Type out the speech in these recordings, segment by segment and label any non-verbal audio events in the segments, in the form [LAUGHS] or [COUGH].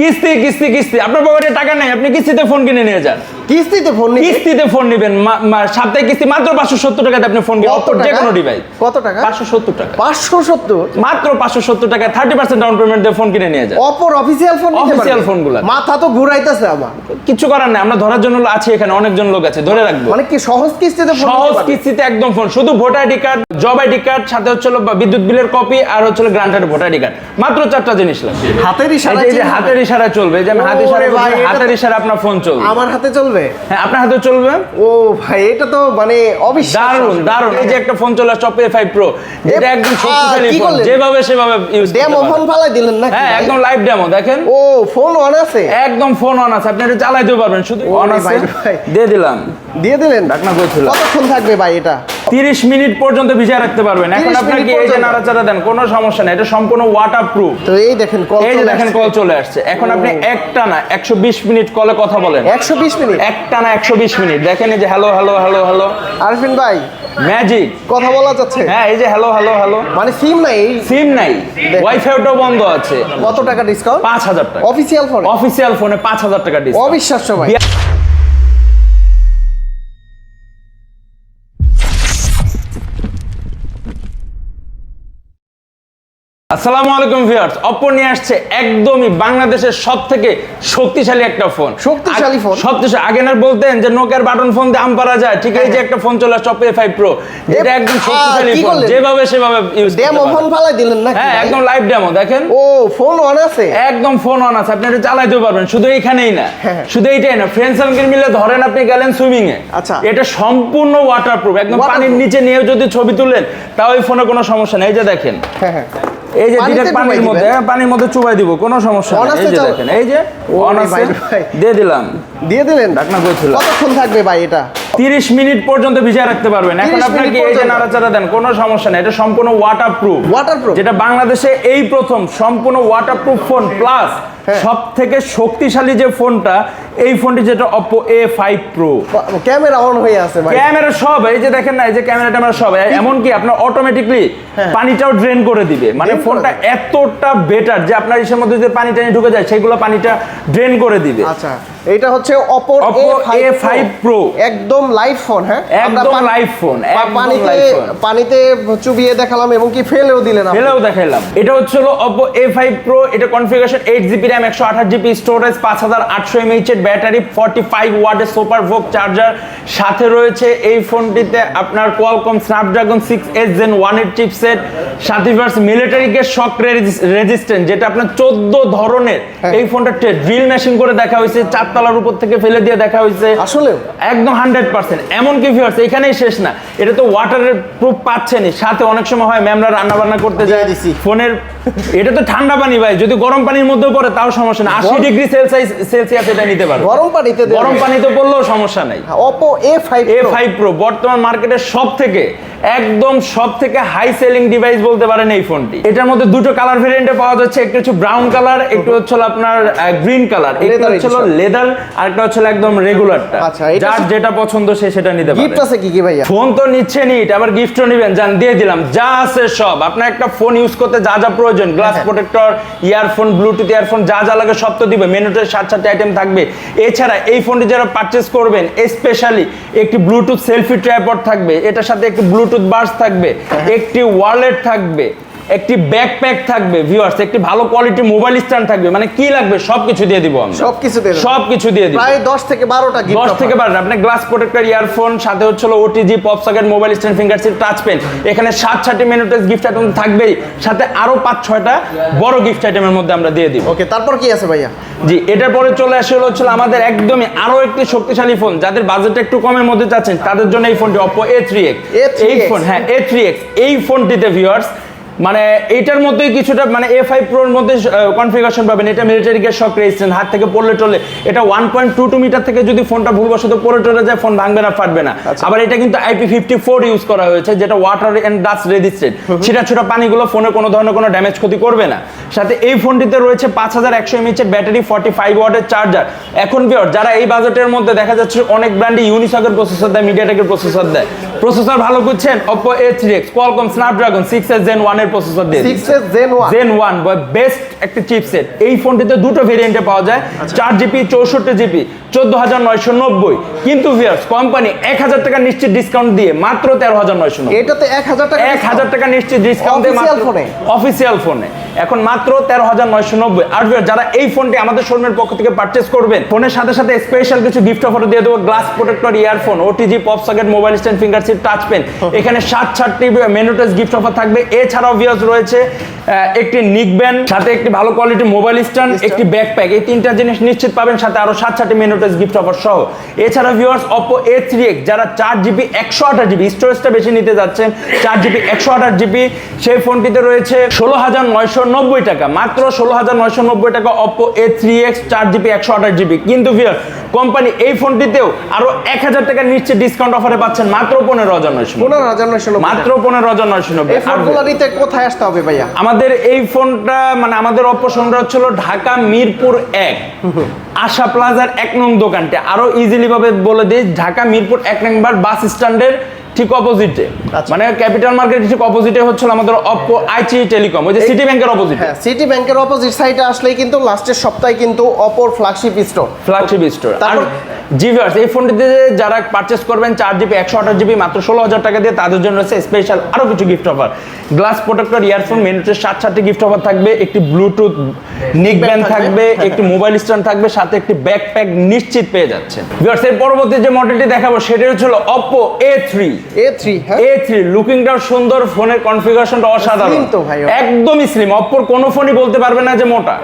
কিস্তি কিস্তি কিস্তি। আপনার পকেটে টাকা নেই আপনি কিস্তিতে ফোন কিনে নিয়ে যান। কিস্তিতে ফোন কিস্তিতে ফোন নেবেন। সাপ্তাহিক কিস্তি মাত্র পাঁচশো সত্তর টাকাতে আপনি ফোন যে কোনো ডিভাইস কত টাকা? পাঁচশো সত্তর টাকা। পাঁচশো সত্তর? মাত্র পাঁচশো সত্তর টাকা থার্টি পার্সেন্ট ডাউন পেমেন্ট দিয়ে ফোন কিনে নিয়ে যান। অপর অফিসিয়াল ফোন Official phone গুলা। মাথা তো ঘুরাইতেছে আমার। কিছু করার নেই আমরা ধরার জন্য আছে এখানে অনেকজন লোক আছে ধরে রাখব। মানে কি সহজ কিস্তিতে ফোন সহজ কিস্তিতে একদম ফোন শুধু voter ID card job ID card সাথে হচ্ছে বিদ্যুৎ বিলের কপি আর হচ্ছে গ্রান্টেড ভোটার আইডি কার্ড মাত্র চারটা জিনিস লাগবে। হাতের ইশারা হাতের ইশারা চলবে এই যে আমি হাতের ইশারা ভাই, হাতের ইশারা আপনার ফোন চলবে। আমার হাতে চলবে? হ্যাঁ আপনার হাতে চলবে? ও ভাই এটা তো মানে অবিশ্বাস্য দারুণ দারুণ এই যে একটা ফোন চলে আসছে অপো ফাইভ প্রো যেটা এ- একদম শক্তিশালী ফোন যেভাবে সেভাবে ইউজ ডেমো ফোন ফালাই দিলেন না হ্যাঁ একদম লাইভ ডেমো দেখেন। ও ফোন অন আছে? একদম ফোন অন আছে আপনি এটা চালাইতে পারবেন শুধু অন আছে। দিয়ে দিলাম। দিয়ে দিলেন? ডাকনা করেছিল কতক্ষণ থাকবে ভাই এটা? 30 মিনিট পর্যন্ত ভিজিয়ে রাখতে পারবেন। এখন 30 আপনার কি এই যে নাড়াচাড়া দেন কোনো সমস্যা নেই। এটা সম্পূর্ণ ওয়াটার প্রুফ তো এই দেখেন কল এই দেখেন কল চলে আসছে। এখন আপনি একটা না একশো বিশ মিনিট কলে কথা বলেন। একশো বিশ মিনিট? একটা না একশো বিশ মিনিট। দেখেন এই যে hello hello hello hello Arfin ভাই ম্যাজিক কথা বলা যাচ্ছে। হ্যাঁ এই যে হ্যালো হ্যালো হ্যালো মানে সিম নাই। সিম নাই। ওয়াইফাইটাও বন্ধ আছে। কত টাকা ডিসকাউন্ট পাঁচ হাজার টাকা। অফিসিয়াল ফোন অফিসিয়াল ফোনে পাঁচ হাজার টাকা ডিসকাউন্ট অবিশ্বাস্য ভাই। আসসালামু আলাইকুম ভিউয়ার্স অপো নিয়ে আসছে একদমই বাংলাদেশের সব থেকে শক্তিশালী একটা ফোন। শক্তিশালী ফোন? শক্তিশালী আগে না বলতেন যে নোকিয়ার বাটন ফোন দিয়ে আম পারা যায়। ঠিক এই যে একটা ফোন চলে আসছে অপো ফাইভ প্রো এটা একদম শক্তিশালী ফোন। যেভাবে সেভাবে ইউজ ডেমো ফোন ফালাই দিলেন না হ্যাঁ একদম লাইভ ডেমো দেখেন। ও ফোন অন আছে? একদম ফোন অন আছে। আপনি এটা চালাইতে পারবেন শুধু এইখানেই না। হ্যাঁ। শুধু এইটাই না ফ্রেন্ড সার্কেল মিলে ধরেন আপনি গেলেন সুইমিং এ। আচ্ছা। এটা সম্পূর্ণ ওয়াটারপ্রুফ একদম? পানির নিচে নিয়েও যদি ছবি তুলেন তাও এই ফোনে কোনো সমস্যা নেই। এই যে দেখেন। হ্যাঁ হ্যাঁ। এই যে ডিরেক্ট পানির মধ্যে হ্যাঁ, পানির মধ্যে চুবাই দিব কোনো সমস্যা নেই। এই যে দেখেন এই যে ওরে অন ভাই। আছে ভাই। দিয়ে দিলাম। দিয়ে দিলেন? ঢাকনা কতক্ষণ থাকবে ভাই এটা? 30 মিনিট পর্যন্ত ভিজিয়ে রাখতে পারবেন। এখন 30 আপনার কি এই যে নাড়াচাড়া দেন কোনো সমস্যা নেই। এটা সম্পূর্ণ ওয়াটারপ্রুফ ওয়াটারপ্রুফ যেটা বাংলাদেশে এই প্রথম সম্পূর্ণ ওয়াটারপ্রুফ ফোন প্লাস। সব থেকে শক্তিশালী যে ফোনটা এই ফোনটি যেটা Oppo A five pro camera on হয়ে আছে ভাই। ক্যামেরা সব এই যে দেখেন না এই যে ক্যামেরা ট্যামেরা সব এমনকি আপনার অটোমেটিকলি হ্যাঁ। পানিটাও ড্রেন করে দিবে। মানে ফোনটা এতটা বেটার যে আপনার ইসের মধ্যে যে পানি টানি ঢুকে যায় সেগুলো পানিটা ড্রেন করে দিবে। আচ্ছা এটা হচ্ছে Oppo Oppo A5 A5 Pro একদম লাইভ ফোন হ্যাঁ? একদম লাইভ ফোন পানিতে পানিতে চুবিয়ে দেখালাম এবং কি ফেলেও দিলেন ফেলেও দেখাইলাম। এটা হচ্ছে হলো Oppo A5 Pro এটা configuration 8 GB RAM 128 GB storage 5800 mAh এর ব্যাটারি 45 ওয়াটের সুপার ভোক চার্জার সাথে রয়েছে। এই ফোনটিতে আপনার কোয়ালকম স্ন্যাপড্রাগন 6s Gen 1 এর চিপসেট সাথে ভার্স মিলিটারি কে শক রেজিস্ট্যান্ট যেটা আপনার 14 ধরনের। হ্যাঁ। এই ফোনটা ড্রিল মেশিন করে দেখা হয়েছে চারতলার উপর থেকে ফেলে দিয়ে দেখা হয়েছে। আসলেও একদম হান্ড্রেড পার্সেন্ট এমনকি ভিউয়ার্স এখানেই শেষ না। এটা তো ওয়াটারের প্রুফ পাচ্ছেনই। সাথে অনেক সময় হয় ম্যামরা রান্না বান্না করতে যায়। দিছি। ফোনের এটা তো ঠান্ডা পানি ভাই। যদি গরম পানির মধ্যে পড়ে তাও সমস্যা না আশি ডিগ্রি সেলসিয়াস সেলসিয়াস এটা নিতে পারবে গরম পানিতে গরম পানিতে বললেও সমস্যা নাই। Oppo A5 এ Pro। ফাইভ প্রো বর্তমান মার্কেটের সব থেকে একদম সব থেকে হাই সেলিং ডিভাইস বলতে পারেন এই ফোনটি এটার মধ্যে দুটো কালার ভেরিয়েন্টে পাওয়া যাচ্ছে একটু হচ্ছে ব্রাউন কালার একটু হচ্ছে আপনার গ্রিন কালার একটু হচ্ছে লেদার আর একটা হচ্ছে একদম রেগুলারটা আচ্ছা, যার যেটা পছন্দ সে সেটা নিতে পারে। গিফট আছে কি কি ভাইয়া? ফোন তো নিচ্ছে নিট আবার গিফটও নেবেন। জান দিয়ে দিলাম। যা আছে সব। আপনার একটা ফোন ইউজ করতে যা যা প্রয়োজন glass. Protector earphone Bluetooth earphone যা যা লাগে সব তো দিবে। মেনুতে সাত সাতটা আইটেম থাকবে। এছাড়া এই ফোনটি যারা পারচেস করবেন স্পেশালি একটি ব্লুটুথ সেলফি ট্রাইপড থাকবে। এটার সাথে একটি ব্লুটুথ বাস থাকবে হ্যাঁ। একটি ওয়ালেট থাকবে একটি ব্যাকপ্যাক থাকবে ভিউয়ার্স একটি ভালো কোয়ালিটি মোবাইল স্ট্যান্ড থাকবে। মানে কি লাগবে? সবকিছু দিয়ে দিব আমরা সবকিছু দিয়ে। সবকিছু দিয়ে দিব। প্রায় 10 থেকে 12টা গিফট দশ থেকে বারো আপনি গ্লাস প্রোটেক্টর ইয়ারফোন সাথে হচ্ছে OTG pop socket mobile stand finger seat touch pen এখানে সাত সাতটি মিনিটের গিফট আইটেম থাকবেই। সাথে আরও পাঁচ ছয়টা বড় গিফট আইটেমের মধ্যে আমরা দিয়ে দিব। ওকে তারপর কি আছে ভাইয়া? জি এটার পরে চলে আসে হলো হচ্ছে আমাদের একদমই আরও একটি শক্তিশালী ফোন যাদের বাজেট একটু কমের মধ্যে চাচ্ছেন তাদের জন্য এই ফোনটি এক্স A3X এই ফোন হ্যাঁ এ থ্রি এক্স এই ফোনটিতে ভিউয়ার্স মানে এইটার মধ্যেই কিছুটা মানে এ ফাইভ প্রোর মধ্যে কনফিগারেশন পাবেন। এটা মিলিটারি গেট শক রেজিস্ট্যান্ট হাত থেকে পড়লে টলে। এটা one point two two metre থেকে যদি ফোনটা ভুলবশত পড়ে টলে যায় ফোন ভাঙবে না ফাটবে না। আচ্ছা। আবার এটা কিন্তু আইপি ফিফটি ফোর ইউজ করা হয়েছে যেটা ওয়াটার এন্ড ডাস্ট রেজিস্ট্রেড ছিটা ছোটা পানিগুলো ফোনে কোনো ধরনের কোনো ড্যামেজ ক্ষতি করবে না। সাথে এই ফোনটিতে রয়েছে পাঁচ হাজার একশো এমএচের ব্যাটারি ফর্টি ফাইভ ওয়াটের চার্জার এখন বিয়র যারা এই বাজেটের মধ্যে দেখা যাচ্ছে অনেক ব্র্যান্ডে ইউনিসকের প্রসেসর দেয় মিডিয়াটেকের প্রসেসর দেয়। প্রসেসর ভালো বুঝছেন? Oppo A three X Qualcomm Snapdragon six S Gen ওয়ানের ওয়ানের প্রসেসর দিয়ে সিক্স দিচ্ছে। S Gen one Gen one best একটা চিপসেট এই ফোনটিতে দুটো ভেরিয়েন্টে পাওয়া যায়। আচ্ছা। চার জিবি চৌষট্টি জিবি চোদ্দ হাজার নয়শো নব্বই। কিন্তু ভিয়ার্স কোম্পানি এক হাজার টাকা নিশ্চিত ডিসকাউন্ট দিয়ে মাত্র তেরো হাজার নয়শো নব্বই। এটাতে এক হাজার টাকা এক হাজার টাকা নিশ্চিত ডিসকাউন্ট দিয়ে এ? অফিসিয়াল ফোনে এখন মাত্র তেরো হাজার নয়শো নব্বই। আর যারা এই ফোনটি আমাদের শোরুমের পক্ষ থেকে পারচেস করবেন ফোনের সাথে সাথে স্পেশাল কিছু গিফট অফার দিয়ে দেবো glass protector earphone OTG pop socket mobile stand finger seat touch pen এখানে সাত সাতটি মেনুটেস গিফট অফার থাকবে। এছাড়াও ভিউয়ার্স রয়েছে একটি নিক ব্যান্ড সাথে একটি ভালো কোয়ালিটি মোবাইল স্ট্যান্ড একটি ব্যাকপ্যাক এই তিনটা জিনিস নিশ্চিত পাবেন সাথে আরও সাত সাতটি মেনুটেস গিফট অফার সহ। এছাড়া viewers Oppo A three X যারা চার জিবি একশো আঠাশ জিবি স্টোরেজটা বেশি নিতে যাচ্ছেন চার জিবি একশো আঠাশ জিবি সেই ফোনটিতে রয়েছে ষোলো হাজার নয়শো নব্বই টাকা। মাত্র ষোলো হাজার নয়শো নব্বই টাকা অপো এ থ্রি এক্স চার জিবি একশো আঠাশ জিবি। কিন্তু ভিউয়ার্স কোম্পানি এই ফোনটিতেও আরও এক হাজার টাকা নিশ্চিত ডিসকাউন্ট অফারে পাচ্ছেন মাত্র পনেরো হাজার নয়শো পনেরো হাজার নয়শো মাত্র পনেরো হাজার নয়শো নব্বই। ফোনগুলো নিতে কোথায় আসতে হবে ভাইয়া? আমাদের এই ফোনটা মানে আমাদের অপো ফোনটা হচ্ছিল ঢাকা মিরপুর এক। আশা প্লাজার এক নং দোকানটা। আরও ইজিলি ভাবে বলে দিই ঢাকা মিরপুর এক নম্বর বাস স্ট্যান্ডের ঠিক অপোজিটে আচ্ছা। মানে ক্যাপিটাল মার্কেট ঠিক অপোজিটে হচ্ছিল আমাদের অপো আইটি টেলিকম ওই যে সিটি ব্যাংকের অপোজিট হ্যাঁ সিটি ব্যাংকের অপোজিট সাইডে আসলেই কিন্তু লাস্টের সপ্তাহে কিন্তু অপর ফ্ল্যাগশিপ স্টোর ফ্ল্যাগশিপ স্টোর তারপর- জিভার্স এই ফোনটিতে যারা পারচেস করবেন চার জিবি একশো আঠাশ জিবি মাত্র ষোলো হাজার টাকা দিয়ে তাদের জন্য রয়েছে স্পেশাল আরও কিছু gift offer glass protector earphone মেনুতে সাত সাতটি গিফট অফার থাকবে একটি ব্লুটুথ নিক ব্যান্ড থাকবে। একটি মোবাইল স্ট্যান্ড থাকবে সাথে একটি ব্যাকপ্যাক নিশ্চিত পেয়ে যাচ্ছে। ভিউয়ার্স এর পরবর্তী যে মডেলটি দেখাবো সেটি হচ্ছিল Oppo A three A three A three লুকিংটাও সুন্দর ফোনের কনফিগারেশনটা অসাধারণ। একদমই স্লিম অপোর কোনো ফোনই বলতে পারবে না যে মোটা।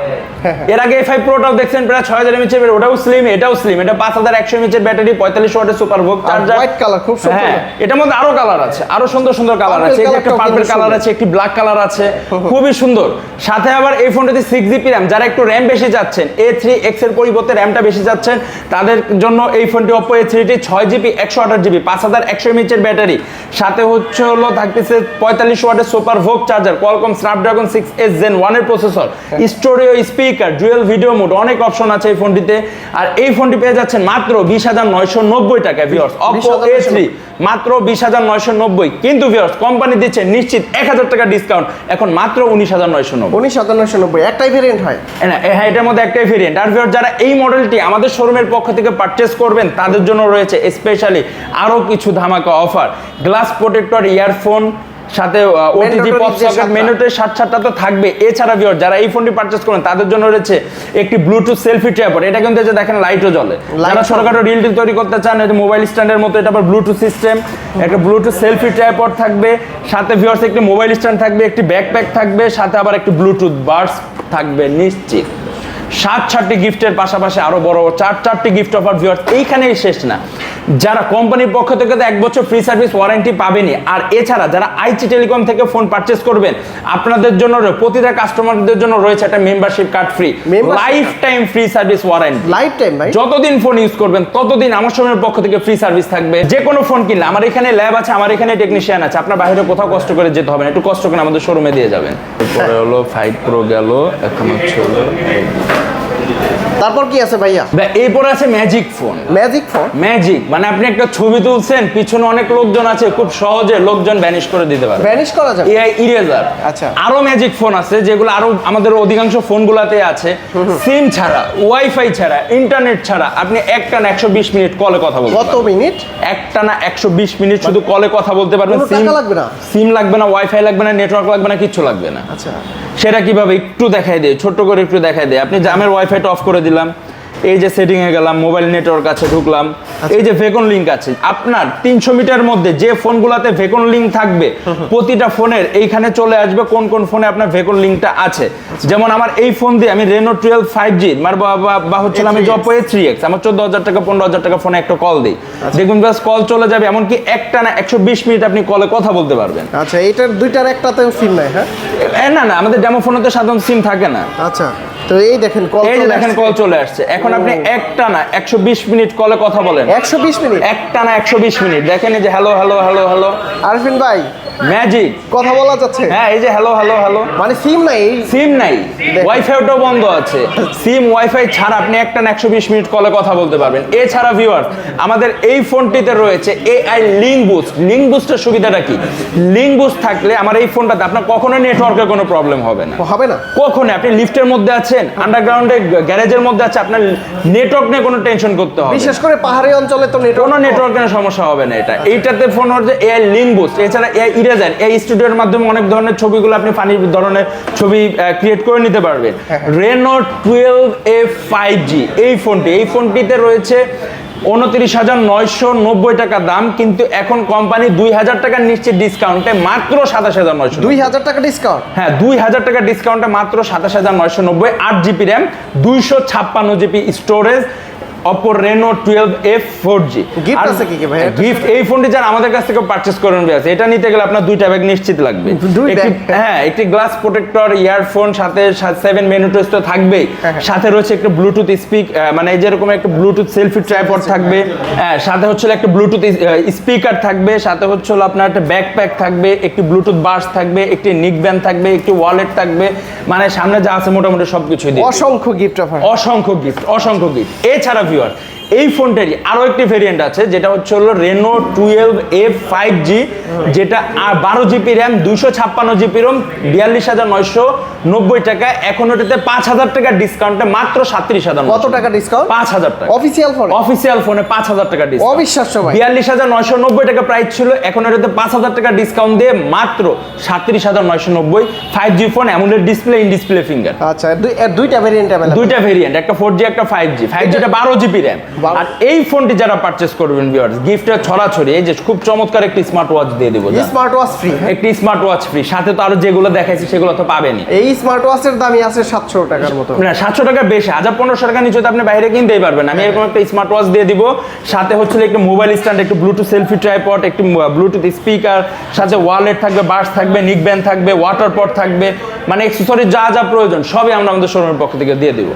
এর আগে A5 প্রোটাও দেখছেন প্রায় 6000 mAh এর ওটাও স্লিম এটাও স্লিম এটা 5000 একশো এমএচ এর ব্যাটারি পঁয়তাল্লিশ ওয়াটের সুপার চার্জার। হোয়াইট কালার খুব সুন্দর। হ্যাঁ, এটার মধ্যে আরও কালার আছে আরও সুন্দর সুন্দর কালার আছে একটা পার্পল কালার আছে একটি ব্ল্যাক কালার আছে খুবই সুন্দর। সাথে আবার এই ফোনটাতে সিক্স জিবি র্যাম যারা একটু র্যাম বেশি যাচ্ছেন এ থ্রি এক্সের পরিবর্তে র্যামটা বেশি যাচ্ছেন তাদের জন্য এই ফোনটি অপো এ থ্রিটি ছয় জিবি একশো আঠাশ জিবি পাঁচ হাজার একশো এমএচ এর ব্যাটারি। সাথে হচ্ছে হলো থাকতেছে পঁয়তাল্লিশ ওয়াটের super VOOC charger Qualcomm Snapdragon six S Gen ওয়ানের processor stereo speaker dual video mode অনেক অপশন আছে এই ফোনটিতে। আর এই ফোনটি পেয়ে যাচ্ছেন মাত্র বিশ হাজার নয়শো নব্বই টাকা ভিওর্স অপো এ থ্রি মাত্র বিশ হাজার নয়শো নব্বই। কিন্তু ভিওর্স কোম্পানি দিচ্ছে নিশ্চিত এক হাজার টাকা ডিসকাউন্ট এখন মাত্র উনিশ হাজার নয়শো নব্বই। উনিশ হাজার নয়শো নব্বই একটাই ভেরিয়েন্ট হয়। না হ্যাঁ এটার মধ্যে একটাই ভেরিয়েন্ট আর viewers, যারা এই মডেলটি আমাদের শোরুমের পক্ষ থেকে পারচেস করবেন তাদের জন্য রয়েছে স্পেশালি আরও কিছু ধামাকা অফার গ্লাস প্রোটেক্টর ইয়ারফোন সাথে ওটিজি পপ সকেট। মেনুটের সাত সাতটা তো থাকবে। এছাড়া ভিওর যারা এই ফোনটি পারচেস করেন তাদের জন্য রয়েছে একটি ব্লুটুথ সেলফি ট্র্যাপর এটা কিন্তু যে দেখেন লাইটও জ্বলে। যারা ছোটখাটো রিল টিল তৈরি করতে চান যে মোবাইল স্ট্যান্ডের মতো এটা আবার ব্লুটুথ সিস্টেম একটা ব্লুটুথ সেলফি ট্রাইপড থাকবে। সাথে ভিউয়ার্স একটি মোবাইল স্ট্যান্ড থাকবে একটি ব্যাকপ্যাক থাকবে সাথে আবার একটি ব্লুটুথ বার্স থাকবে নিশ্চিত। সাত চারটি গিফটের পাশাপাশি আরও বড় বড় চার চারটি গিফট অফার ভিউয়ার্স এইখানেই শেষ না। যারা কোম্পানির পক্ষ থেকে তো এক বছর ফ্রি সার্ভিস ওয়ারেন্টি পাবেনি আর এছাড়া যারা আইচি টেলিকম থেকে ফোন পারচেস করবেন আপনাদের জন্য প্রতিটা কাস্টমারদের জন্য রয়েছে একটা membership card free lifetime free service warranty lifetime ভাই। যতদিন ফোন ইউজ করবেন ততদিন আমার সময়ের পক্ষ থেকে ফ্রি সার্ভিস থাকবে। যে কোনো ফোন কিনলে আমার এখানে ল্যাব আছে আমার এখানে টেকনিশিয়ান আছে আপনার বাইরে কোথাও কষ্ট করে যেতে হবে না একটু কষ্ট করে আমাদের শোরুমে দিয়ে যাবেন। এরপরে হলো ফাইভ প্রো গেল এখন হচ্ছে হলো তারপর কি আছে ভাইয়া? ভাই, এরপরে আছে magic phone magic phone magic মানে আপনি একটা ছবি তুলছেন পিছনে অনেক লোকজন আছে খুব সহজে লোকজন ভ্যানিশ করে দিতে পারে ভ্যানিশ করা যাবে? এআই ইরেজার আচ্ছা। আরও ম্যাজিক ফোন আছে যেগুলো আরও আমাদের অধিকাংশ ফোনগুলোতে আছে। সিম ছাড়া ওয়াইফাই ছাড়া ইন্টারনেট ছাড়া আপনি একটা না একশো বিশ মিনিট কলে কথা বলতে কত মিনিট? একটা না একশো বিশ মিনিট শুধু কলে কথা বলতে পারবেন। সিম লাগবে না? সিম লাগবে না ওয়াইফাই লাগবে না নেটওয়ার্ক লাগবে না কিছু লাগবে না। আচ্ছা। সেটা কীভাবে একটু দেখাই দেয় ছোট্ট করে একটু দেখাই দেয়। আপনি জামের ওয়াইফাইটা অফ করে দিলাম। এই যে সেটিং এ গেলাম মোবাইল নেটওয়ার্ক আছে ঢুকলাম। এই যে ভেকন লিঙ্ক আছে আপনার তিনশো মিটার মধ্যে যে ফোনগুলোতে ভেকন লিঙ্ক থাকবে [LAUGHS] প্রতিটা ফোনের এইখানে চলে আসবে কোন কোন ফোনে আপনার ভেকন লিঙ্কটা আছে। যেমন আমার এই ফোন দিয়ে আমি রেনো টুয়েলভ ফাইভ জি মার বা- হচ্ছে আমি A3X জব থ্রি এক্স আমার চোদ্দ হাজার টাকা পনেরো হাজার টাকা ফোনে একটা কল দিই। দেখুন বাস কল চলে যাবে এমনকি একটা না একশো বিশ মিনিট আপনি কলে কথা বলতে পারবেন। আচ্ছা এটার দুইটার একটাতেও সিম নাই হ্যাঁ? না না আমাদের ডেমো ফোনে তো সাধারণ সিম থাকে না। আচ্ছা। তো এই দেখেন কল এই দেখেন কল চলে আসছে। এখন আপনি একটা না একশো বিশ মিনিট কলে কথা বলেন। একশো বিশ মিনিট? একটা না একশো বিশ মিনিট। দেখেন এই যে hello hello hello hello Arfin ভাই ম্যাজিক কথা বলা যাচ্ছে। হ্যাঁ এই যে হ্যালো হ্যালো হ্যালো মানে সিম নাই? সিম নাই। ওয়াইফাইটাও বন্ধ আছে। সিম ওয়াইফাই ছাড়া আপনি একটা একশো বিশ মিনিট কলে কথা বলতে পারবেন। এছাড়া ভিউয়ার আমাদের এই ফোনটিতে রয়েছে এআই লিঙ্ক বুস্ট লিঙ্ক বুস্টের সুবিধাটা কি? লিঙ্ক বুস্ট থাকলে আমার এই ফোনটাতে আপনার কখনো নেটওয়ার্কের কোনো প্রবলেম হবে না। হবে না? কখনো আপনি লিফটের মধ্যে আছেন আন্ডারগ্রাউন্ডে গ্যারেজের মধ্যে আছে আপনার নেটওয়ার্ক নিয়ে কোনো টেনশন করতে হবে বিশেষ করে পাহাড়ি অঞ্চলে তো নেটওয়ার্ক কোনো নেটওয়ার্কের সমস্যা হবে না এটা। এইটাতে ফোন হচ্ছে এআই লিঙ্ক বুস্ট এছাড়া এআই ইরেজার এই স্টুডিওর মাধ্যমে অনেক ধরনের ছবিগুলো আপনি ফানি ধরনের ছবি ক্রিয়েট করে নিতে পারবেন। রেনো টুয়েলভ এ ফাইভ জি এই ফোনটি এই ফোনটিতে রয়েছে উনত্রিশ হাজার নয়শো নব্বই টাকা দাম কিন্তু এখন কোম্পানি দুই হাজার টাকার নিশ্চিত ডিসকাউন্টে মাত্র সাতাশ হাজার নয়শো দুই হাজার টাকা ডিসকাউন্ট হ্যাঁ দুই হাজার টাকা ডিসকাউন্টে মাত্র সাতাশ হাজার নয়শো নব্বই আট জিবি র্যাম দুইশো ছাপ্পান্ন GB storage Oppo Reno twelve F four G Gift আছে কি কি ভাই? গিফট এই ফোনটি যারা আমাদের কাছ থেকে পারচেস করেন আছে এটা নিতে গেলে আপনার দুইটা ব্যাগ নিশ্চিত লাগবে। bag? হ্যাঁ। একটি গ্লাস প্রোটেক্টর ইয়ারফোন সাথে সেভেন মিনিটেস তো থাকবেই। হ্যাঁ, সাথে রয়েছে একটা ব্লুটুথ স্পিক মানে যেরকম একটা ব্লুটুথ সেলফি ট্রাইপড থাকবে। হ্যাঁ সাথে হচ্ছে একটা ব্লুটুথ স্পিকার থাকবে। সাথে হচ্ছে আপনার একটা ব্যাকপ্যাক থাকবে একটি ব্লুটুথ বাস থাকবে একটি নিক ব্যান্ড থাকবে একটি ওয়ালেট থাকবে। মানে সামনে যা আছে মোটামুটি সবকিছুই দিয়ে। অসংখ্য গিফট অফার অসংখ্য গিফট অসংখ্য গিফট এছাড়া ভিউয়ার এই ফোনটারই আরও একটি ভেরিয়েন্ট আছে যেটা হচ্ছে হলো Reno twelve F five G যেটা বারো জিবি র্যাম দুইশো ছাপ্পান্ন জিবি রোম বিয়াল্লিশ হাজার নয়শো নব্বই টাকা। এখন ওটাতে পাঁচ হাজার টাকা ডিসকাউন্টে মাত্র সাতত্রিশ হাজার কত টাকা ডিসকাউন্ট পাঁচ হাজার টাকা। অফিসিয়াল ফোন অফিসিয়াল ফোনে পাঁচ হাজার টাকা ডিসকাউন্ট অবিশ্বাস্য বিয়াল্লিশ হাজার নয়শো নব্বই টাকা প্রাইস ছিল এখন ওটাতে পাঁচ হাজার টাকা ডিসকাউন্ট দিয়ে মাত্র সাতত্রিশ হাজার নয়শো নব্বই। ফাইভ জি ফোন এমন ডিসপ্লে ইন ডিসপ্লে ফিঙ্গার আচ্ছা দুইটা ভেরিয়েন্ট দুইটা ভেরিয়েন্ট একটা ফোর জি একটা ফাইভ জি ফাইভ জিটা বারো জিবি র্যাম আর এই ফোনটি যারা পারচেস করবেন ভিউয়ার্স গিফটের ছড়াছড়ি এই যে খুব চমৎকার একটি স্মার্ট ওয়াচ দিয়ে দিব। স্মার্ট ওয়াচ ফ্রি একটি স্মার্ট ওয়াচ ফ্রি সাথে তো আরও যেগুলো দেখাইছি সেগুলো তো পাবেনই। এই স্মার্ট ওয়াচের দামই আছে সাতশো টাকার মতো। না সাতশো টাকা বেশি। হাজার পনেরোশো টাকা নিচে তো আপনি বাইরে কিনতেই পারবেন। আমি এরকম একটা স্মার্ট ওয়াচ দিয়ে দিব। সাথে হচ্ছে একটা মোবাইল স্ট্যান্ড একটু ব্লুটুথ সেলফি ট্রাইপড একটি ব্লুটুথ স্পিকার সাথে ওয়ালেট থাকবে বার্স থাকবে নিক ব্যান্ড থাকবে ওয়াটার পট থাকবে মানে অ্যাক্সেসরি যা যা প্রয়োজন সবই আমরা আমাদের শোরুমের পক্ষ থেকে দিয়ে দিব।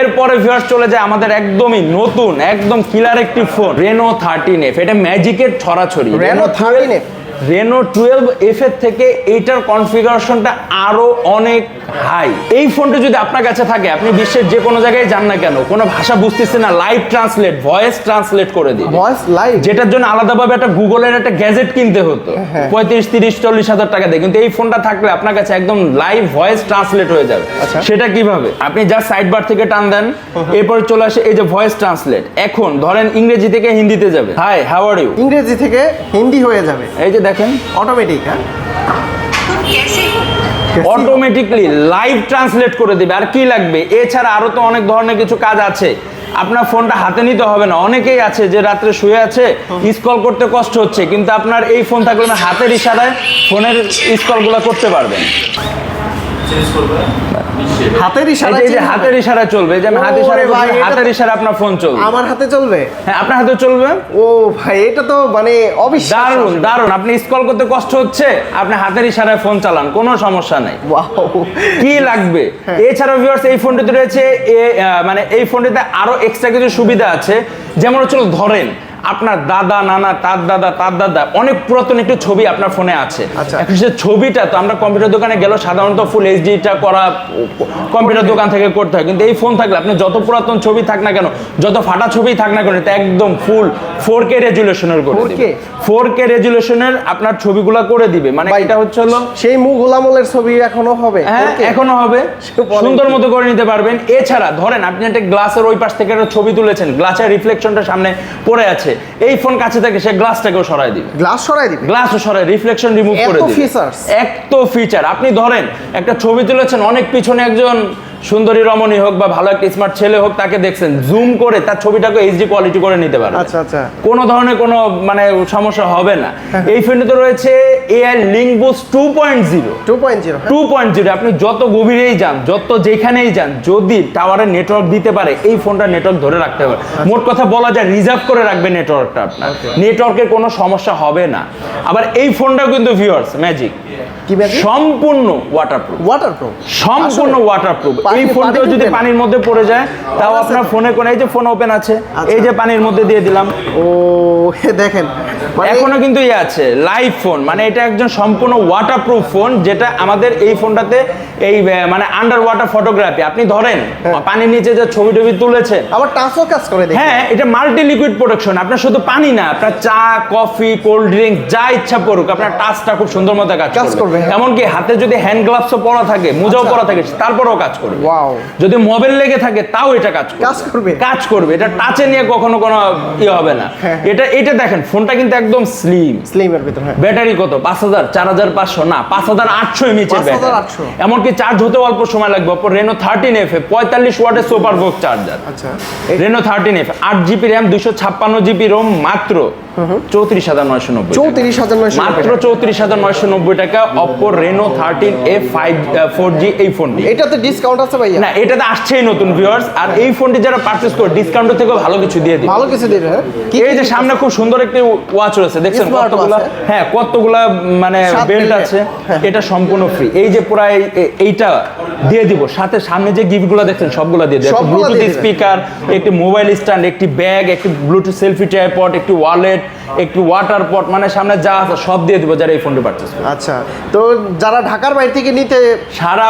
এরপরে ভিউয়ার্স চলে যায় আমাদের একদমই নতুন একদম কিলার একটি ফোন রেনো থার্টিন এফ এটা ম্যাজিকের ছড়াছড়ি। Reno thirteen 13F Reno twelve F এর থেকে এইটার কনফিগারেশনটা আরও অনেক হাই এই ফোনটা যদি আপনার কাছে থাকে আপনি বিশ্বের যে কোনো জায়গায় যান না কেন কোনো ভাষা বুঝতেছেন না লাইভ ট্রান্সলেট ভয়েস ট্রান্সলেট করে দিবে। ভয়েস লাইভ যেটার জন্য আলাদাভাবে একটা গুগলের একটা গ্যাজেট কিনতে হতো। হ্যাঁ। পঁয়ত্রিশ তিরিশ চল্লিশ হাজার টাকা দিয়ে। কিন্তু এই ফোনটা থাকলে আপনার কাছে একদম লাইভ ভয়েস ট্রান্সলেট হয়ে যাবে। আচ্ছা। সেটা কীভাবে? আপনি যা সাইড বার থেকে টান দেন এরপর চলে আসে এই যে ভয়েস ট্রান্সলেট এখন ধরেন ইংরেজি থেকে হিন্দিতে যাবে। হাই হাউ আর ইউ ইংরেজি থেকে হিন্দি হয়ে যাবে। এই যে দেখেন অটোমেটিক হ্যাঁ? অটোমেটিকলি লাইভ ট্রান্সলেট করে দেবে। আর কি লাগবে? এছাড়া আরও তো অনেক ধরনের কিছু কাজ আছে। আপনার ফোনটা হাতে নিতে হবে না। অনেকেই আছে যে রাত্রে শুয়ে আছে স্কল করতে কষ্ট হচ্ছে কিন্তু আপনার এই ফোন থাকলে হাতের ইশারায় ফোনের স্কলগুলো করতে পারবেন। হাতের ইশারা যে- এই যে হাতের ইশারায় চলবে যে আমি হাত ওরে ইশারা ভাই, হাতের ইশারা আপনার ফোন চলবে। আমার হাতে চলবে? হ্যাঁ আপনার হাতে চলবে? ও ভাই এটা তো মানে অবিশ্বাস্য দারুণ দারুণ আপনি স্কল করতে কষ্ট হচ্ছে আপনি হাতের ইশারায় ফোন চালান কোনো সমস্যা নেই। ওয়াও কি লাগবে? এছাড়াও ভিউয়ার্স এই ফোনটিতে রয়েছে এ- মানে এই ফোনটিতে আরও এক্সট্রা কিছু সুবিধা আছে। যেমন হচ্ছে ধরেন আপনার দাদা নানা তার দাদা তার দাদা অনেক পুরাতন একটি ছবি আপনার ফোনে আছে। আচ্ছা। এখন সে ছবিটা তো আমরা কম্পিউটার দোকানে গেলেও সাধারণত ফুল এইচডিটা করা কম্পিউটার দোকান থেকে করতে হয়। কিন্তু এই ফোন থাকলে আপনি যত পুরাতন ছবি থাক না কেন যত ফাটা ছবি থাক না কেন এটা একদম ফুল ফোর কে রেজুলেশনের করে 4K? ফোর কে রেজুলেশনের আপনার ছবিগুলো করে দিবে। মানে এটা হচ্ছে হলো সেই মুঘল আমলের ছবি এখনও হবে। হ্যাঁ এখনও হবে। সুন্দর মতো করে নিতে পারবেন। এছাড়া ধরেন আপনি একটা গ্লাসের ওই পাশ থেকে একটা ছবি তুলেছেন গ্লাসের রিফ্লেকশনটা সামনে পড়ে আছে। এই ফোন কাছে থেকে সে গ্লাসটাকেও সরাই দিবে। গ্লাস সরাই দিবে? গ্লাসও সরাই রিফ্লেকশন রিমুভ করে দিবে? এত ফিচার আপনি ধরেন একটা ছবি তুলেছেন অনেক পিছনে একজন সুন্দরী রমণী হোক বা ভালো একটা স্মার্ট ছেলে হোক তাকে দেখছেন জুম করে তার ছবিটাকে এইচডি কোয়ালিটি করে নিতে পারবেন আচ্ছা আচ্ছা। কোনো ধরনের কোনো মানে সমস্যা হবে না। এই ফোনে তো রয়েছে AI link boost two point zero two point zero two point zero আপনি যত গভীরেই যান যত যেখানেই যান যদি টাওয়ারের নেটওয়ার্ক দিতে পারে এই ফোনটা নেটওয়ার্ক ধরে রাখতে পারে মোট কথা বলা যায় রিজার্ভ করে রাখবে নেটওয়ার্কটা আপনার। নেটওয়ার্কের কোনো সমস্যা হবে না। আবার এই ফোনটাও কিন্তু ভিউয়ার্স ম্যাজিক? সম্পূর্ণ ওয়াটারপ্রুফ ওয়াটার প্রুফ সম্পূর্ণ ওয়াটারপ্রুফ এই ফোনটাও যদি পানির মধ্যে পড়ে যায় তাও আপনার ফোনে কোন এই যে ফোন ওপেন আছে আচ্ছা। এই যে পানির মধ্যে দিয়ে দিলাম ও দেখেন মানে এখনও কিন্তু ইয়ে আছে লাইভ ফোন মানে এটা একজন সম্পূর্ণ ওয়াটারপ্রুফ ফোন যেটা আমাদের এই ফোনটাতে এই মানে আন্ডার ওয়াটার ফটোগ্রাফি আপনি ধরেন হ্যাঁ। পানির নিচে যে ছবি টবি তুলেছেন আবার টাচও কাজ করে হ্যাঁ এটা মাল্টি লিকুইড প্রোডাকশন আপনার শুধু পানি না আপনার চা কফি কোল্ড ড্রিঙ্ক যা ইচ্ছা পড়ুক আপনার টাচটা খুব সুন্দর মতো কাজ কাজ করবে, হ্যাঁ। এমনকি হাতে যদি হ্যান্ড গ্লাভসও পরা থাকে মোজাও আচ্ছা। পরা থাকে তারপরেও কাজ করবে ওয়াও যদি মোবাইল লেগে থাকে তাও এটা কাজ কাজ করবে। কাজ করবে। এটা টাচে নিয়ে কখনো কোনো ইয়ে হবে না। হ্যাঁ। এটা এটা দেখেন ফোনটা কিন্তু একদম স্লিম স্লিমের ভিতর হ্যাঁ। ব্যাটারি কত? পাঁচ হাজার চার হাজার পাঁচশো? না পাঁচ হাজার আটশো এমএচের 5800 এমনকি চার্জ হতে অল্প সময় লাগবে। অপর রেনো থার্টিন এফ এ পঁয়তাল্লিশ ওয়াটের সুপার ভোক চার্জার আচ্ছা। জিবি র্যাম দুশো ছাপ্পান্ন জিবি রোম মাত্র। চৌত্রিশ হাজার নয়শো নব্বই চৌত্রিশ হাজার নয়শো মাত্র চৌত্রিশ হাজার নয়শো নব্বই টাকা Oppo Reno thirteen F five four G এই ফোনটি। এটাতে ডিসকাউন্ট আছে ভাইয়া? না এটাতে আসছেই নতুন ভিউয়ার্স আর এই ফোনটি যারা পারচেজ করে ডিসকাউন্টের থেকেও ভালো কিছু দিয়ে দিবে। ভালো কিছু দেবে হ্যাঁ? এই যে সামনে খুব সুন্দর একটি ওয়াচ রয়েছে দেখছেন কতগুলা? হ্যাঁ। কতগুলা মানে বেল্ট আছে। হ্যাঁ। এটা সম্পূর্ণ ফ্রি এই যে পুরো এই- এই- এইটা দিয়ে দিব। সাথে সামনে যে গিফটগুলো দেখছেন সবগুলা দিয়ে দেবো। ব্লুটুথ স্পিকার একটি মোবাইল স্ট্যান্ড একটি ব্যাগ একটি ব্লুটুথ সেলফি ট্রাইপড একটি ওয়ালেট একটি ওয়াটার পট মানে সামনে যা আছে সব দিয়ে দিব যারা এই ফোনটি পারচেজ করে আচ্ছা তো যারা ঢাকার বাইরে থেকে নিতে সারা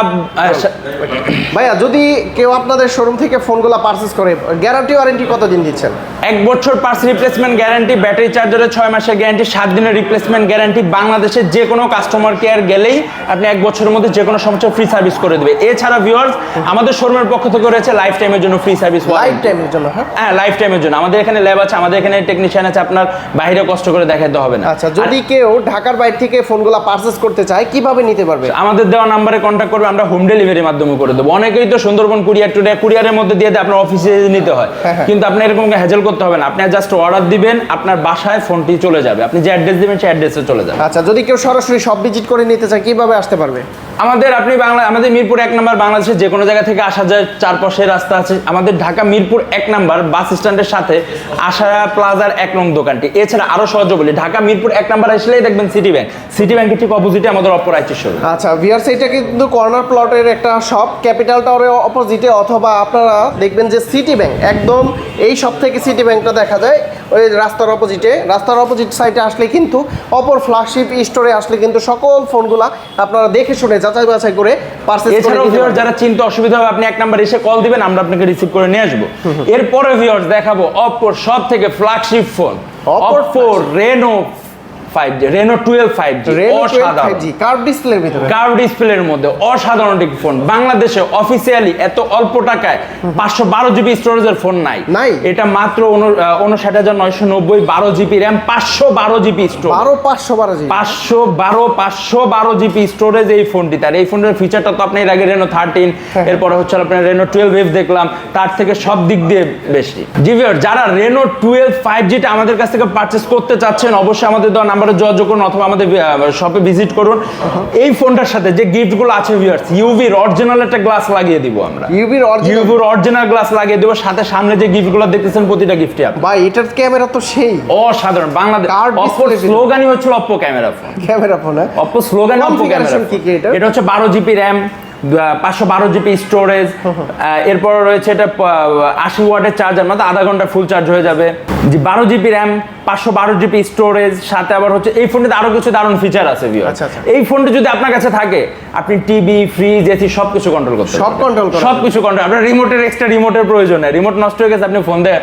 ভাইয়া যদি কেউ আপনাদের শোরুম থেকে ফোনগুলো পারচেস করে গ্যারান্টি ওয়ারেন্টি কতদিন দিচ্ছেন? এক বছর পার্স রিপ্লেসমেন্ট গ্যারান্টি ব্যাটারি চার্জারের ছয় মাসের গ্যারান্টি সাত দিনের রিপ্লেসমেন্ট গ্যারান্টি বাংলাদেশের যে কোনো কাস্টমার কেয়ার গেলেই আপনি এক বছরের মধ্যে যে কোনো সমস্যা ফ্রি সার্ভিস করে দেবে। এছাড়া ভিউয়ার্স আমাদের শোরুমের পক্ষ থেকে রয়েছে লাইফ টাইমের জন্য ফ্রি সার্ভিস লাইফ টাইমের জন্য হ্যাঁ? হ্যাঁ লাইফ টাইমের জন্য। আমাদের এখানে ল্যাব আছে আমাদের এখানে টেকনিশিয়ান আছে আপনার বাইরে কষ্ট করে দেখাতে হবে না। আচ্ছা যদি কেউ ঢাকার বাইরে থেকে ফোনগুলো পারচেস করতে চায় কীভাবে নিতে পারবে? আমাদের দেওয়া নাম্বারে কন্ট্যাক্ট করবে আমরা হোম ডেলিভারির মাধ্যমে করে দেবো। অনেকেই তো সুন্দরবন কুরিয়ার টুরিয়ার কুরিয়ারের মধ্যে দিয়ে দেয় আপনার অফিসে নিতে হয়। হ্যাঁ, হ্যাঁ। কিন্তু আপনি এরকম হ্যাজেল করতে হবে না। আপনি জাস্ট অর্ডার দিবেন আপনার বাসায় ফোনটি চলে যাবে। আপনি যে অ্যাড্রেস দিবেন সেই অ্যাড্রেসে চলে যাবে। আচ্ছা যদি কেউ সরাসরি সব ভিজিট করে নিতে চায় কীভাবে আসতে পারবে? আমাদের আপনি বাংলা আমাদের মিরপুর এক নাম্বার বাংলাদেশের যে কোনো জায়গা থেকে আসা যায়, চারপাশে রাস্তা আছে। আমাদের ঢাকা মিরপুর এক নাম্বার বাস স্ট্যান্ডের সাথে আশা প্লাজার এক নং দোকানটি। এছাড়া আরও সহজ বলি, ঢাকা মিরপুর এক নাম্বার আসলেই দেখবেন সিটি ব্যাংক সিটি ব্যাংকের ঠিক অপোজিটে আমাদের অপর আইটি শোরুম আচ্ছা ভিআরস এটা কিন্তু কর্নার প্লটের একটা শপ ক্যাপিটাল টাওয়ারের অপোজিটে অথবা আপনারা দেখবেন যে সিটি ব্যাংক একদম এই শপ থেকে সিটি ব্যাংকটা দেখা যায়, ওই রাস্তার অপোজিটে রাস্তার অপোজিট সাইডে আসলে কিন্তু, অপর ফ্ল্যাগশিপ স্টোরে আসলে কিন্তু সকল ফোনগুলা আপনারা দেখে শুনে যাচাই বাছাই করে এছাড়াও ভিউয়ার্স ভিউয়ার যারা চিন্তা অসুবিধা হবে আপনি এক নাম্বার এসে কল দিবেন আমরা আপনাকে রিসিভ করে নিয়ে আসব। এরপরে ভিউয়ার্স দেখাবো অপর সব থেকে flagship phone Oppo Oppo Reno five G Reno twelve five G Reno 12 অসাধারণ। 5G কার্ভ ডিসপ্লের ভিতরে। কার্ভ ডিসপ্লের মধ্যে অসাধারণ একটি ফোন বাংলাদেশে অফিসিয়ালি এত অল্প টাকায় পাঁচশো বারো জিবি স্টোরেজের ফোন নাই। নাই? এটা মাত্র স্টোরেজ এই ফোনটি তার এই ফোনের ফিচারটা তো আপনি এর আগে এরপরে হচ্ছে আপনার দেখলাম তার থেকে সব দিক দিয়ে বেশি। জিভিয়ার যারা রেনো টুয়েলভ ফাইভ জিটা আমাদের কাছ থেকে পারচেস করতে চাচ্ছেন অবশ্যই আমাদের দেওয়া নাম্বারে যোগাযোগ করুন অথবা আমাদের শপে ভিজিট করুন। এই ফোনটার সাথে যে গিফটগুলো আছে ভিউয়ার্স ইউভির অরিজিনাল একটা গ্লাস লাগিয়ে দিব আমরা। অরিজিনাল ইউভির অরিজিনাল গ্লাস লাগিয়ে দেবো সাথে সামনে যে গিফটগুলো দেখতেছেন প্রতিটা গিফটে আপনি ভাই এটার ক্যামেরা তো সেই। অসাধারণ। বাংলাদেশ display স্লোগানই হচ্ছিল Oppo camera phone camera phone Oppo slogan Oppo camera? এটা? হচ্ছে বারো জিবি র্যাম পাঁচশো বারো জিবি স্টোরেজ এরপর রয়েছে এটা আশি ওয়াটের চার্জার মানে আধা ঘণ্টা ফুল চার্জ হয়ে যাবে। যে বারো জিবি র্যাম পাঁচশো বারো জিবি স্টোরেজ সাথে আবার হচ্ছে এই ফোনটিতে আরও কিছু দারুণ ফিচার আছে। আচ্ছা, আচ্ছা। এই ফোনটি যদি আপনার কাছে থাকে আপনি টিভি ফ্রিজ এসি সব কিছু কন্ট্রোল করতে সব করা সব কিছু কন্ট্রোল আপনার রিমোটের এক্সট্রা রিমোটের প্রয়োজন। নেই রিমোট নষ্ট হয়ে গেছে আপনি ফোন দিয়ে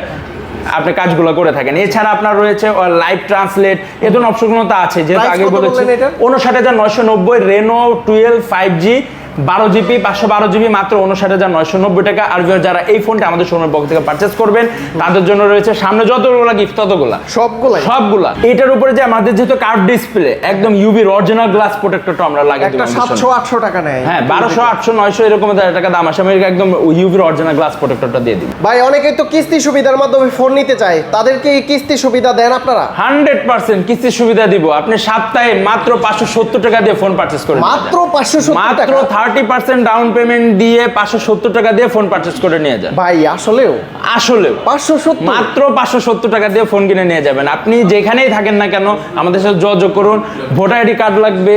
আপনি কাজগুলো করে থাকেন। এছাড়া আপনার রয়েছে লাইভ ট্রান্সলেট এ ধরনের অপশনগুলো তো আছে। যেহেতু আগে বলেছি? উনষাট হাজার নয়শো নব্বই রেনো টুয়েলভ ফাইভ জি বারো জিবি পাঁচশো বারো জিবি মাত্র উনষাট হাজার নয়শো নব্বই টাকা। আর যারা এই ফোনটা আমাদের শোরুমের পক্ষ থেকে পারচেস করবেন তাদের জন্য রয়েছে সামনে যতগুলো গিফট ততগুলা। সবগুলাই। সবগুলা। এটার উপরে যে আমাদের যেহেতু কার্ভ ডিসপ্লে একদম ইউভি অরিজিনাল গ্লাস প্রোটেক্টরটা আমরা লাগিয়ে একটা সাতশো আটশো টাকা নেয়। হ্যাঁ বারোশো আটশো নয়শো এরকম টাকা দাম আসে। আমি একদম ইউভির অরিজিনাল গ্লাস প্রোটেক্টরটা দিয়ে দিই। ভাই অনেকেই তো কিস্তি সুবিধার মাধ্যমে ফোন নিতে চায়। তাদেরকে এই কিস্তি সুবিধা দেন আপনারা? হান্ড্রেড পার্সেন্ট কিস্তির সুবিধা দিব। আপনি সপ্তাহে মাত্র পাঁচশো সত্তর টাকা দিয়ে ফোন পারচেস করে নিতে মাত্র পাঁচশো সত্তর মাত্র টাকা? থার্টি পার্সেন্ট ডাউন পেমেন্ট দিয়ে পাঁচশো সত্তর টাকা দিয়ে ফোন পারচেস করে নিয়ে যান। ভাই আসলেও? আসলেও। পাঁচশো সত্তর? মাত্র পাঁচশো সত্তর টাকা দিয়ে ফোন কিনে নিয়ে যাবেন। আপনি যেখানেই থাকেন না কেন আমাদের সাথে যোগাযোগ করুন। ভোটার আইডি কার্ড লাগবে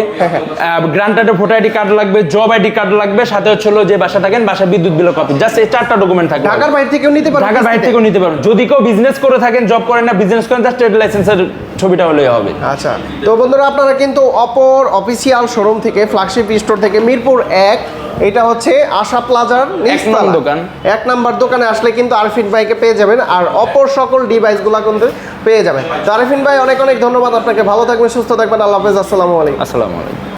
গ্রান্টারের ভোটার আইডি কার্ড লাগবে জব আইডি কার্ড লাগবে সাথে হচ্ছে যে বাসা থাকেন বাসা বিদ্যুৎ বিল কপি জাস্ট এই চারটা ডকুমেন্ট থাকবে। ঢাকার বাইরে থেকেও নিতে পারবেন ঢাকার বাইরে থেকেও নিতে পারবেন। যদি কেউ বিজনেস করে থাকেন জব করেন না বিজনেস করেন জাস্ট ট্রেড লাইসেন্সের ছবিটা হলেই হবে। আচ্ছা তো বন্ধুরা আপনারা কিন্তু অপর অফিসিয়াল শোরুম থেকে ফ্ল্যাগশিপ স্টোর থেকে মিরপুর এক এটা হচ্ছে আশা প্লাজার নিচতলা। দোকান। এক নাম্বার দোকানে আসলে কিন্তু আরফিন ভাইকে পেয়ে যাবেন আর অপর সকল ডিভাইসগুলো কিন্তু পেয়ে যাবেন। তো আরফিন ভাই অনেক অনেক ধন্যবাদ আপনাকে। ভালো থাকবেন সুস্থ থাকবেন। আল্লাহ হাফেজ আসসালামু আলাইকুম। আসসালামু আলাইকুম।